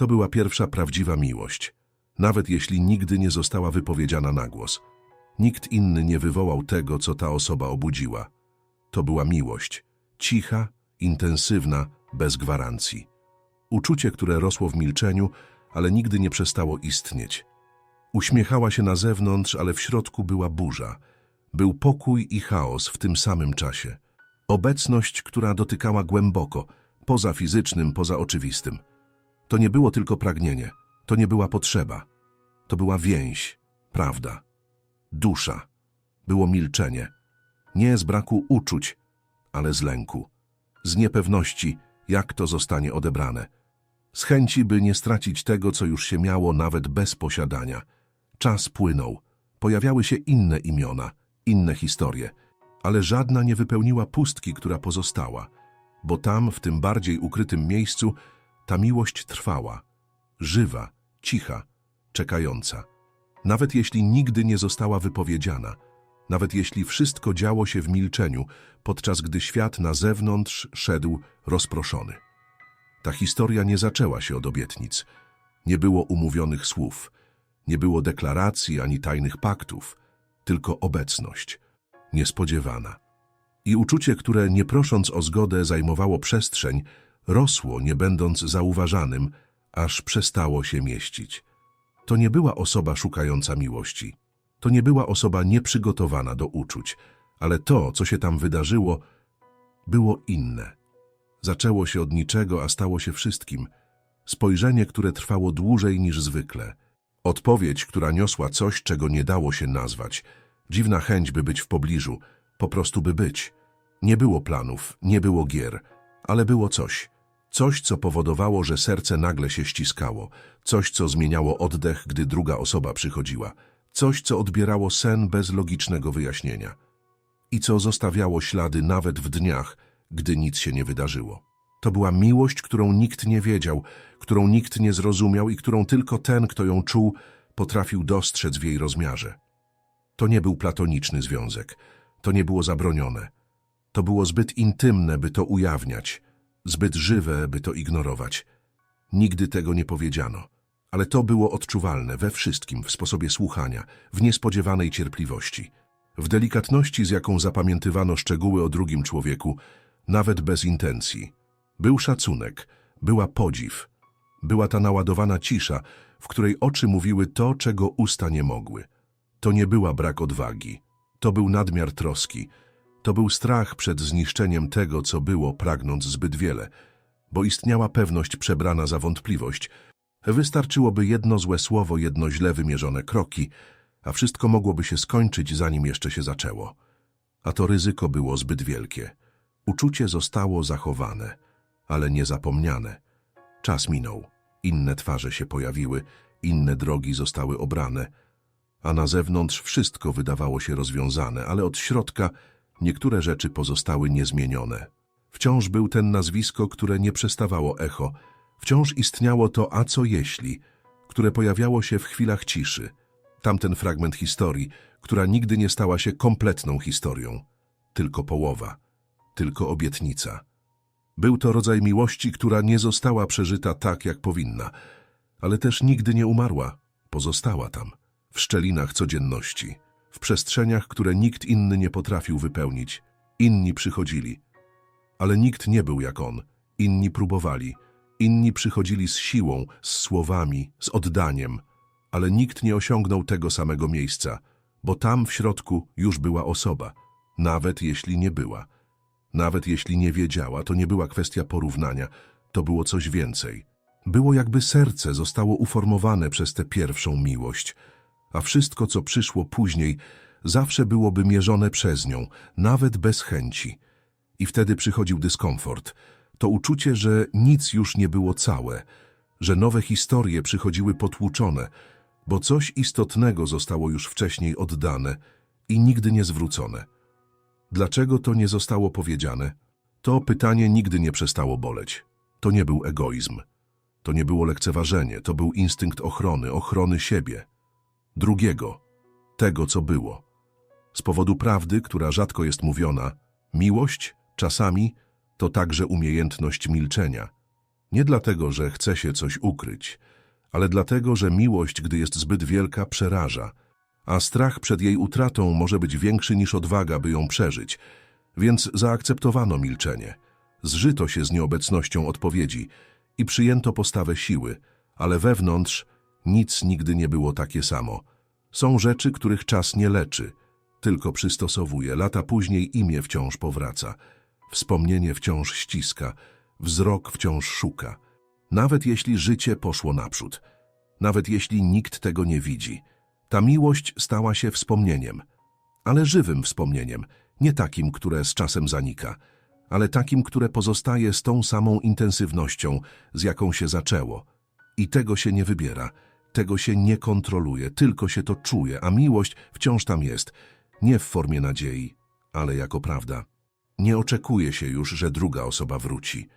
To była pierwsza prawdziwa miłość, nawet jeśli nigdy nie została wypowiedziana na głos. Nikt inny nie wywołał tego, co ta osoba obudziła. To była miłość, cicha, intensywna, bez gwarancji. Uczucie, które rosło w milczeniu, ale nigdy nie przestało istnieć. Uśmiechała się na zewnątrz, ale w środku była burza. Był pokój i chaos w tym samym czasie. Obecność, która dotykała głęboko, poza fizycznym, poza oczywistym. To nie było tylko pragnienie, to nie była potrzeba. To była więź, prawda, dusza. Było milczenie. Nie z braku uczuć, ale z lęku. Z niepewności, jak to zostanie odebrane. Z chęci, by nie stracić tego, co już się miało, nawet bez posiadania. Czas płynął. Pojawiały się inne imiona, inne historie, ale żadna nie wypełniła pustki, która pozostała, bo tam, w tym bardziej ukrytym miejscu, ta miłość trwała, żywa, cicha, czekająca. Nawet jeśli nigdy nie została wypowiedziana, nawet jeśli wszystko działo się w milczeniu, podczas gdy świat na zewnątrz szedł rozproszony. Ta historia nie zaczęła się od obietnic. Nie było umówionych słów, nie było deklaracji ani tajnych paktów, tylko obecność, niespodziewana. I uczucie, które nie prosząc o zgodę zajmowało przestrzeń, rosło, nie będąc zauważanym, aż przestało się mieścić. To nie była osoba szukająca miłości. To nie była osoba nieprzygotowana do uczuć, ale to, co się tam wydarzyło, było inne. Zaczęło się od niczego, a stało się wszystkim. Spojrzenie, które trwało dłużej niż zwykle. Odpowiedź, która niosła coś, czego nie dało się nazwać. Dziwna chęć, by być w pobliżu, po prostu by być. Nie było planów, nie było gier, ale było coś. Coś, co powodowało, że serce nagle się ściskało. Coś, co zmieniało oddech, gdy druga osoba przychodziła. Coś, co odbierało sen bez logicznego wyjaśnienia. I co zostawiało ślady nawet w dniach, gdy nic się nie wydarzyło. To była miłość, którą nikt nie wiedział, którą nikt nie zrozumiał i którą tylko ten, kto ją czuł, potrafił dostrzec w jej rozmiarze. To nie był platoniczny związek. To nie było zabronione. To było zbyt intymne, by to ujawniać, zbyt żywe, by to ignorować. Nigdy tego nie powiedziano, ale to było odczuwalne we wszystkim, w sposobie słuchania, w niespodziewanej cierpliwości, w delikatności, z jaką zapamiętywano szczegóły o drugim człowieku, nawet bez intencji. Był szacunek, była podziw, była ta naładowana cisza, w której oczy mówiły to, czego usta nie mogły. To nie była brak odwagi, to był nadmiar troski, to był strach przed zniszczeniem tego, co było, pragnąc zbyt wiele, bo istniała pewność przebrana za wątpliwość. Wystarczyłoby jedno złe słowo, jedno źle wymierzone kroki, a wszystko mogłoby się skończyć, zanim jeszcze się zaczęło. A to ryzyko było zbyt wielkie. Uczucie zostało zachowane, ale nie zapomniane. Czas minął, inne twarze się pojawiły, inne drogi zostały obrane, a na zewnątrz wszystko wydawało się rozwiązane, ale od środka niektóre rzeczy pozostały niezmienione. Wciąż był ten nazwisko, które nie przestawało echo, wciąż istniało to a co jeśli, które pojawiało się w chwilach ciszy. Tamten fragment historii, która nigdy nie stała się kompletną historią, tylko połowa, tylko obietnica. Był to rodzaj miłości, która nie została przeżyta tak, jak powinna, ale też nigdy nie umarła, pozostała tam, w szczelinach codzienności, w przestrzeniach, które nikt inny nie potrafił wypełnić. Inni przychodzili, ale nikt nie był jak on. Inni próbowali, inni przychodzili z siłą, z słowami, z oddaniem, ale nikt nie osiągnął tego samego miejsca, bo tam w środku już była osoba, nawet jeśli nie była. Nawet jeśli nie wiedziała, to nie była kwestia porównania, to było coś więcej. Było jakby serce zostało uformowane przez tę pierwszą miłość, a wszystko, co przyszło później, zawsze byłoby mierzone przez nią, nawet bez chęci. I wtedy przychodził dyskomfort. To uczucie, że nic już nie było całe, że nowe historie przychodziły potłuczone, bo coś istotnego zostało już wcześniej oddane i nigdy nie zwrócone. Dlaczego to nie zostało powiedziane? To pytanie nigdy nie przestało boleć. To nie był egoizm. To nie było lekceważenie, to był instynkt ochrony, ochrony siebie. Drugiego, tego, co było. Z powodu prawdy, która rzadko jest mówiona, miłość, czasami, to także umiejętność milczenia. Nie dlatego, że chce się coś ukryć, ale dlatego, że miłość, gdy jest zbyt wielka, przeraża, a strach przed jej utratą może być większy niż odwaga, by ją przeżyć. Więc zaakceptowano milczenie. Zżyto się z nieobecnością odpowiedzi i przyjęto postawę siły, ale wewnątrz nic nigdy nie było takie samo. Są rzeczy, których czas nie leczy, tylko przystosowuje. Lata później imię wciąż powraca, wspomnienie wciąż ściska, wzrok wciąż szuka. Nawet jeśli życie poszło naprzód, nawet jeśli nikt tego nie widzi, ta miłość stała się wspomnieniem, ale żywym wspomnieniem, nie takim, które z czasem zanika, ale takim, które pozostaje z tą samą intensywnością, z jaką się zaczęło. I tego się nie wybiera, tego się nie kontroluje, tylko się to czuje, a miłość wciąż tam jest, nie w formie nadziei, ale jako prawda. Nie oczekuje się już, że druga osoba wróci.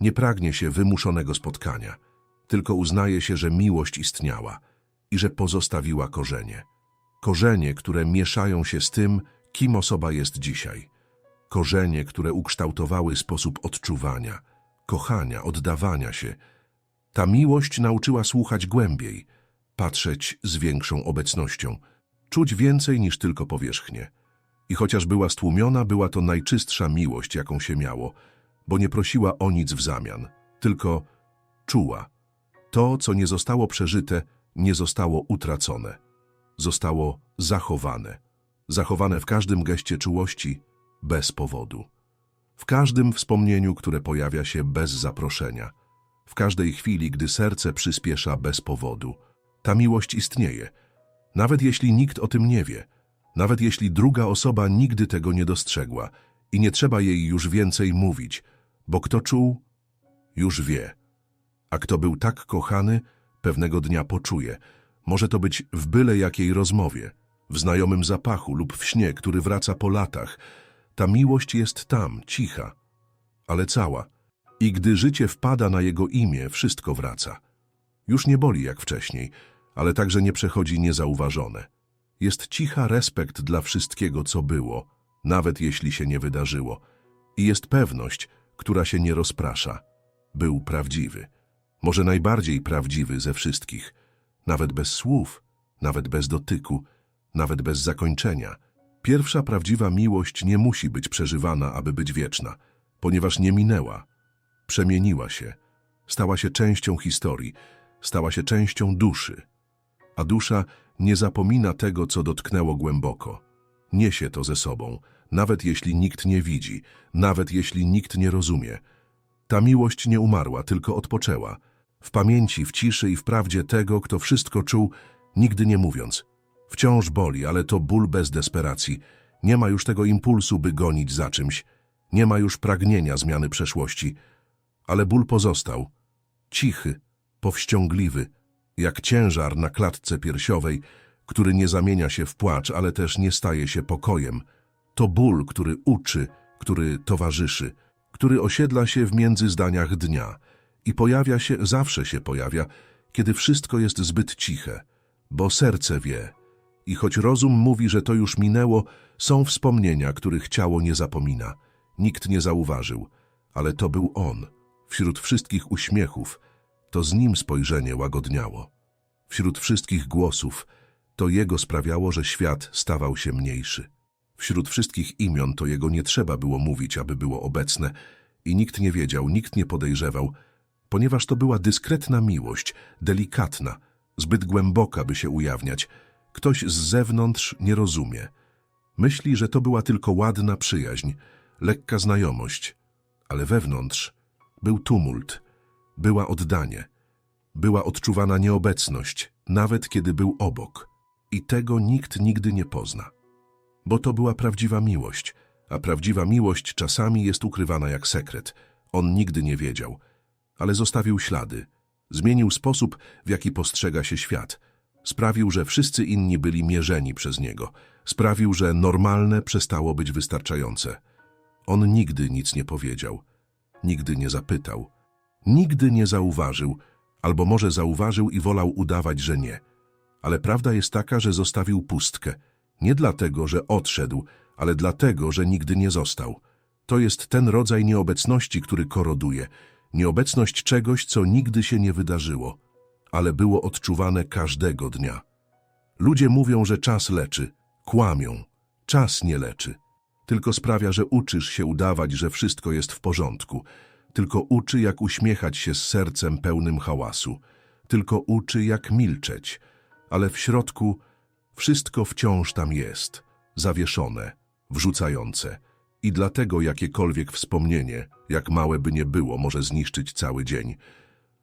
Nie pragnie się wymuszonego spotkania, tylko uznaje się, że miłość istniała i że pozostawiła korzenie. Korzenie, które mieszają się z tym, kim osoba jest dzisiaj. Korzenie, które ukształtowały sposób odczuwania, kochania, oddawania się. Ta miłość nauczyła słuchać głębiej, patrzeć z większą obecnością, czuć więcej niż tylko powierzchnię. I chociaż była stłumiona, była to najczystsza miłość, jaką się miało, bo nie prosiła o nic w zamian, tylko czuła. To, co nie zostało przeżyte, nie zostało utracone. Zostało zachowane. Zachowane w każdym geście czułości, bez powodu. W każdym wspomnieniu, które pojawia się bez zaproszenia. W każdej chwili, gdy serce przyspiesza bez powodu. Ta miłość istnieje. Nawet jeśli nikt o tym nie wie. Nawet jeśli druga osoba nigdy tego nie dostrzegła i nie trzeba jej już więcej mówić, bo kto czuł, już wie. A kto był tak kochany, pewnego dnia poczuje. Może to być w byle jakiej rozmowie, w znajomym zapachu lub w śnie, który wraca po latach. Ta miłość jest tam, cicha, ale cała. I gdy życie wpada na jego imię, wszystko wraca. Już nie boli jak wcześniej, ale także nie przechodzi niezauważone. Jest cicha respekt dla wszystkiego, co było, nawet jeśli się nie wydarzyło. I jest pewność, która się nie rozprasza. Był prawdziwy. Może najbardziej prawdziwy ze wszystkich. Nawet bez słów, nawet bez dotyku, nawet bez zakończenia. Pierwsza prawdziwa miłość nie musi być przeżywana, aby być wieczna, ponieważ nie minęła. Przemieniła się. Stała się częścią historii, stała się częścią duszy. A dusza nie zapomina tego, co dotknęło głęboko. Niesie to ze sobą, nawet jeśli nikt nie widzi, nawet jeśli nikt nie rozumie. Ta miłość nie umarła, tylko odpoczęła. W pamięci, w ciszy i w prawdzie tego, kto wszystko czuł, nigdy nie mówiąc. Wciąż boli, ale to ból bez desperacji. Nie ma już tego impulsu, by gonić za czymś. Nie ma już pragnienia zmiany przeszłości. Ale ból pozostał. Cichy, powściągliwy, jak ciężar na klatce piersiowej, który nie zamienia się w płacz, ale też nie staje się pokojem. To ból, który uczy, który towarzyszy, który osiedla się w międzyzdaniach dnia i pojawia się, zawsze się pojawia, kiedy wszystko jest zbyt ciche, bo serce wie. I choć rozum mówi, że to już minęło, są wspomnienia, których ciało nie zapomina. Nikt nie zauważył, ale to był on. Wśród wszystkich uśmiechów, to z nim spojrzenie łagodniało. Wśród wszystkich głosów, to jego sprawiało, że świat stawał się mniejszy. Wśród wszystkich imion to jego nie trzeba było mówić, aby było obecne i nikt nie wiedział, nikt nie podejrzewał, ponieważ to była dyskretna miłość, delikatna, zbyt głęboka, by się ujawniać. Ktoś z zewnątrz nie rozumie. Myśli, że to była tylko ładna przyjaźń, lekka znajomość, ale wewnątrz był tumult, była oddanie, była odczuwana nieobecność, nawet kiedy był obok. I tego nikt nigdy nie pozna. Bo to była prawdziwa miłość, a prawdziwa miłość czasami jest ukrywana jak sekret. On nigdy nie wiedział, ale zostawił ślady. Zmienił sposób, w jaki postrzega się świat. Sprawił, że wszyscy inni byli mierzeni przez niego. Sprawił, że normalne przestało być wystarczające. On nigdy nic nie powiedział. Nigdy nie zapytał. Nigdy nie zauważył, albo może zauważył i wolał udawać, że nie. Ale prawda jest taka, że zostawił pustkę. Nie dlatego, że odszedł, ale dlatego, że nigdy nie został. To jest ten rodzaj nieobecności, który koroduje – Nieobecność czegoś, co nigdy się nie wydarzyło, ale było odczuwane każdego dnia. Ludzie mówią, że czas leczy. Kłamią. Czas nie leczy. Tylko sprawia, że uczysz się udawać, że wszystko jest w porządku. Tylko uczy, jak uśmiechać się z sercem pełnym hałasu. Tylko uczy, jak milczeć. Ale w środku wszystko wciąż tam jest. Zawieszone, wrzucające. I dlatego jakiekolwiek wspomnienie, jak małe by nie było, może zniszczyć cały dzień.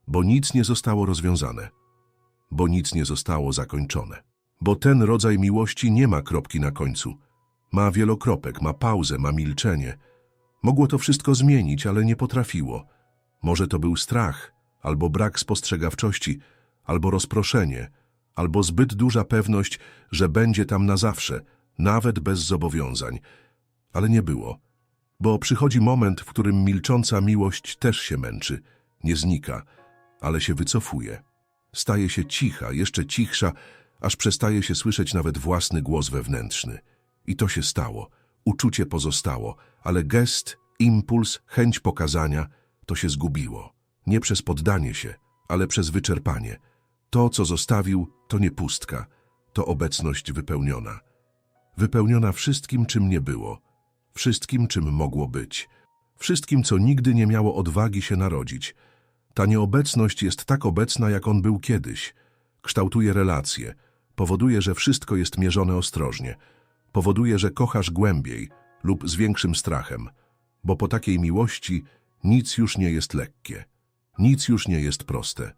Bo nic nie zostało rozwiązane. Bo nic nie zostało zakończone. Bo ten rodzaj miłości nie ma kropki na końcu. Ma wielokropek, ma pauzę, ma milczenie. Mogło to wszystko zmienić, ale nie potrafiło. Może to był strach, albo brak spostrzegawczości, albo rozproszenie, albo zbyt duża pewność, że będzie tam na zawsze, nawet bez zobowiązań. Ale nie było. Bo przychodzi moment, w którym milcząca miłość też się męczy, nie znika, ale się wycofuje. Staje się cicha, jeszcze cichsza, aż przestaje się słyszeć nawet własny głos wewnętrzny. I to się stało. Uczucie pozostało, ale gest, impuls, chęć pokazania to się zgubiło. Nie przez poddanie się, ale przez wyczerpanie. To, co zostawił, to nie pustka, to obecność wypełniona. Wypełniona wszystkim, czym nie było, wszystkim, czym mogło być, wszystkim, co nigdy nie miało odwagi się narodzić. Ta nieobecność jest tak obecna, jak on był kiedyś. Kształtuje relacje, powoduje, że wszystko jest mierzone ostrożnie, powoduje, że kochasz głębiej lub z większym strachem, bo po takiej miłości nic już nie jest lekkie, nic już nie jest proste.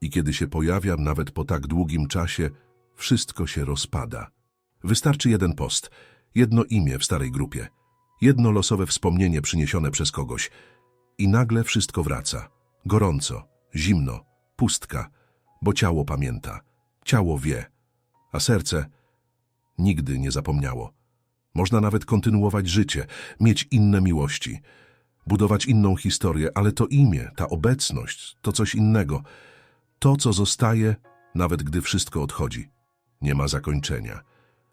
I kiedy się pojawia, nawet po tak długim czasie, wszystko się rozpada. Wystarczy jeden post, jedno imię w starej grupie, jedno losowe wspomnienie przyniesione przez kogoś i nagle wszystko wraca. Gorąco, zimno, pustka, bo ciało pamięta, ciało wie, a serce nigdy nie zapomniało. Można nawet kontynuować życie, mieć inne miłości, budować inną historię, ale to imię, ta obecność, to coś innego. To, co zostaje, nawet gdy wszystko odchodzi. Nie ma zakończenia.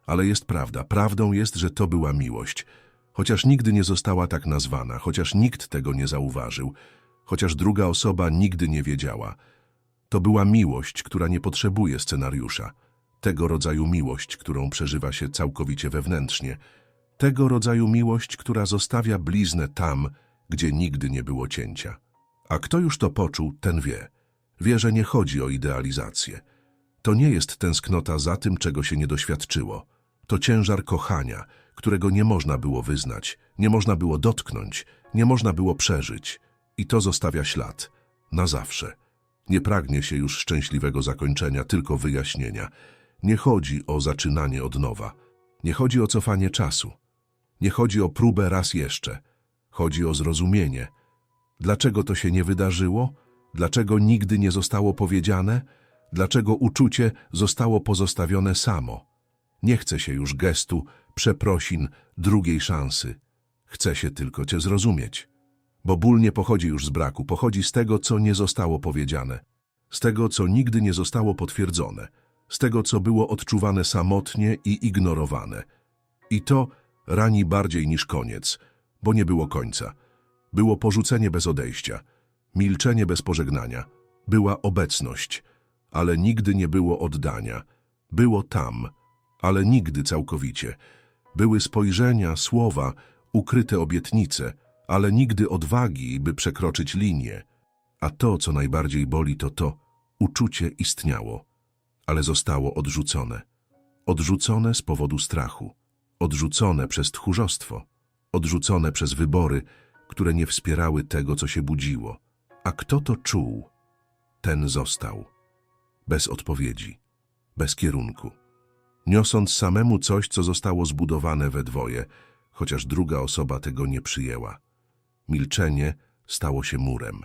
Ale jest prawda. Prawdą jest, że to była miłość. Chociaż nigdy nie została tak nazwana, chociaż nikt tego nie zauważył, chociaż druga osoba nigdy nie wiedziała. To była miłość, która nie potrzebuje scenariusza. Tego rodzaju miłość, którą przeżywa się całkowicie wewnętrznie. Tego rodzaju miłość, która zostawia bliznę tam, gdzie nigdy nie było cięcia. A kto już to poczuł, ten wie. Wie, że nie chodzi o idealizację. To nie jest tęsknota za tym, czego się nie doświadczyło. To ciężar kochania, którego nie można było wyznać, nie można było dotknąć, nie można było przeżyć. I to zostawia ślad. Na zawsze. Nie pragnie się już szczęśliwego zakończenia, tylko wyjaśnienia. Nie chodzi o zaczynanie od nowa. Nie chodzi o cofanie czasu. Nie chodzi o próbę raz jeszcze. Chodzi o zrozumienie. Dlaczego to się nie wydarzyło? Dlaczego nigdy nie zostało powiedziane? Dlaczego uczucie zostało pozostawione samo? Nie chce się już gestu, przeprosin, drugiej szansy. Chce się tylko cię zrozumieć. Bo ból nie pochodzi już z braku, pochodzi z tego, co nie zostało powiedziane. Z tego, co nigdy nie zostało potwierdzone. Z tego, co było odczuwane samotnie i ignorowane. I to rani bardziej niż koniec, bo nie było końca. Było porzucenie bez odejścia, milczenie bez pożegnania. Była obecność, ale nigdy nie było oddania. Było tam, ale nigdy całkowicie. Były spojrzenia, słowa, ukryte obietnice, ale nigdy odwagi, by przekroczyć linię. A to, co najbardziej boli, to to, uczucie istniało, ale zostało odrzucone. Odrzucone z powodu strachu, odrzucone przez tchórzostwo, odrzucone przez wybory, które nie wspierały tego, co się budziło. A kto to czuł, ten został. Bez odpowiedzi, bez kierunku niosąc samemu coś, co zostało zbudowane we dwoje, chociaż druga osoba tego nie przyjęła. Milczenie stało się murem.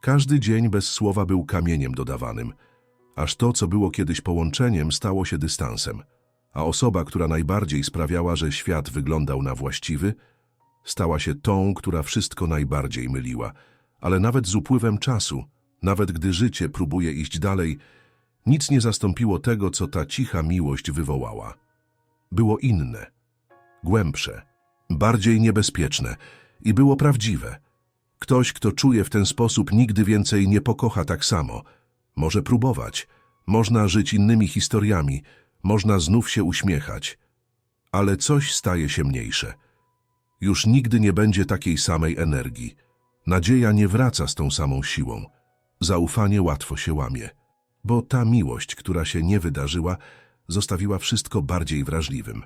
Każdy dzień bez słowa był kamieniem dodawanym, aż to, co było kiedyś połączeniem, stało się dystansem, a osoba, która najbardziej sprawiała, że świat wyglądał na właściwy, stała się tą, która wszystko najbardziej myliła, ale nawet z upływem czasu, nawet gdy życie próbuje iść dalej, nic nie zastąpiło tego, co ta cicha miłość wywołała. Było inne, głębsze, bardziej niebezpieczne i było prawdziwe. Ktoś, kto czuje w ten sposób, nigdy więcej nie pokocha tak samo. Może próbować, można żyć innymi historiami, można znów się uśmiechać. Ale coś staje się mniejsze. Już nigdy nie będzie takiej samej energii. Nadzieja nie wraca z tą samą siłą. Zaufanie łatwo się łamie. Bo ta miłość, która się nie wydarzyła, zostawiła wszystko bardziej wrażliwym.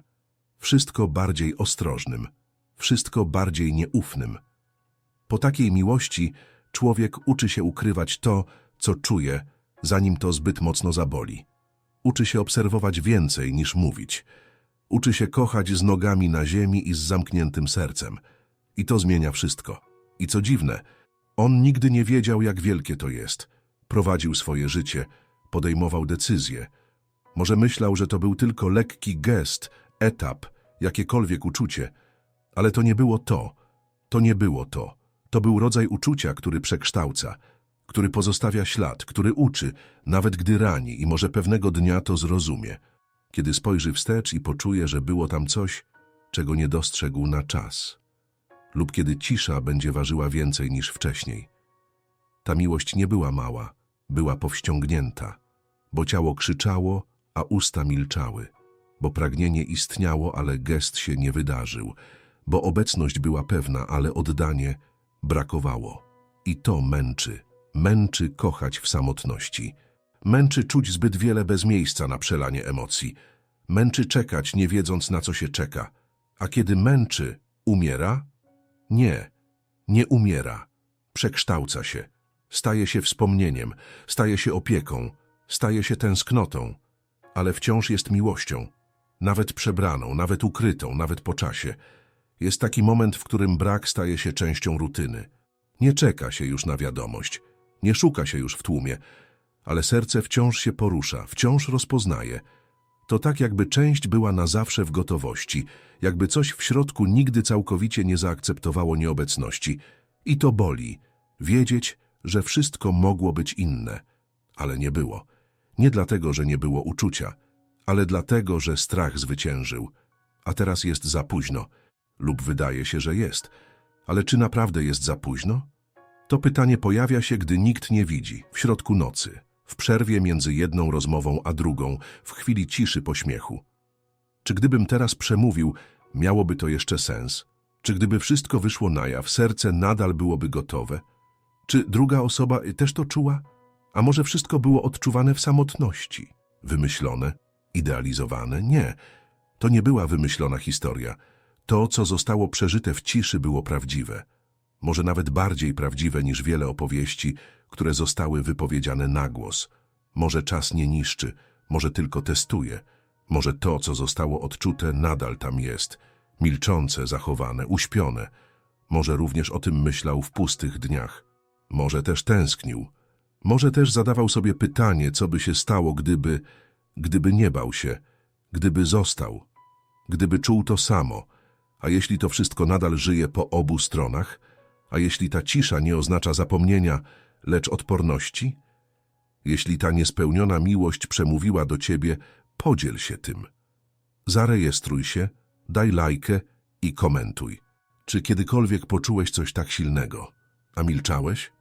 Wszystko bardziej ostrożnym. Wszystko bardziej nieufnym. Po takiej miłości człowiek uczy się ukrywać to, co czuje, zanim to zbyt mocno zaboli. Uczy się obserwować więcej niż mówić. Uczy się kochać z nogami na ziemi i z zamkniętym sercem. I to zmienia wszystko. I co dziwne, on nigdy nie wiedział, jak wielkie to jest. Prowadził swoje życie, podejmował decyzje. Może myślał, że to był tylko lekki gest, etap, jakiekolwiek uczucie, ale to nie było to. To nie było to. To był rodzaj uczucia, który przekształca, który pozostawia ślad, który uczy, nawet gdy rani i może pewnego dnia to zrozumie. Kiedy spojrzy wstecz i poczuje, że było tam coś, czego nie dostrzegł na czas. Lub kiedy cisza będzie ważyła więcej niż wcześniej. Ta miłość nie była mała, była powściągnięta, bo ciało krzyczało, a usta milczały, bo pragnienie istniało, ale gest się nie wydarzył, bo obecność była pewna, ale oddanie brakowało. I to męczy, męczy kochać w samotności. Męczy czuć zbyt wiele bez miejsca na przelanie emocji. Męczy czekać, nie wiedząc na co się czeka. A kiedy męczy, umiera? Nie, nie umiera. Przekształca się. Staje się wspomnieniem, staje się opieką, staje się tęsknotą, ale wciąż jest miłością. Nawet przebraną, nawet ukrytą, nawet po czasie. Jest taki moment, w którym brak staje się częścią rutyny. Nie czeka się już na wiadomość, nie szuka się już w tłumie, ale serce wciąż się porusza, wciąż rozpoznaje. To tak, jakby część była na zawsze w gotowości, jakby coś w środku nigdy całkowicie nie zaakceptowało nieobecności. I to boli. Wiedzieć, że wszystko mogło być inne, ale nie było. Nie dlatego, że nie było uczucia, ale dlatego, że strach zwyciężył. A teraz jest za późno. Lub wydaje się, że jest. Ale czy naprawdę jest za późno? To pytanie pojawia się, gdy nikt nie widzi, w środku nocy, w przerwie między jedną rozmową a drugą, w chwili ciszy pośmiechu. Czy gdybym teraz przemówił, miałoby to jeszcze sens? Czy gdyby wszystko wyszło na jaw, serce nadal byłoby gotowe? Czy druga osoba też to czuła? A może wszystko było odczuwane w samotności? Wymyślone? Idealizowane? Nie. To nie była wymyślona historia. To, co zostało przeżyte w ciszy, było prawdziwe. Może nawet bardziej prawdziwe niż wiele opowieści, które zostały wypowiedziane na głos. Może czas nie niszczy, może tylko testuje. Może to, co zostało odczute, nadal tam jest. Milczące, zachowane, uśpione. Może również o tym myślał w pustych dniach. Może też tęsknił. Może też zadawał sobie pytanie, co by się stało, gdyby, gdyby nie bał się, gdyby został, gdyby czuł to samo. A jeśli to wszystko nadal żyje po obu stronach? A jeśli ta cisza nie oznacza zapomnienia, lecz odporności? Jeśli ta niespełniona miłość przemówiła do ciebie, podziel się tym. Zarejestruj się, daj lajkę i komentuj. Czy kiedykolwiek poczułeś coś tak silnego, a milczałeś?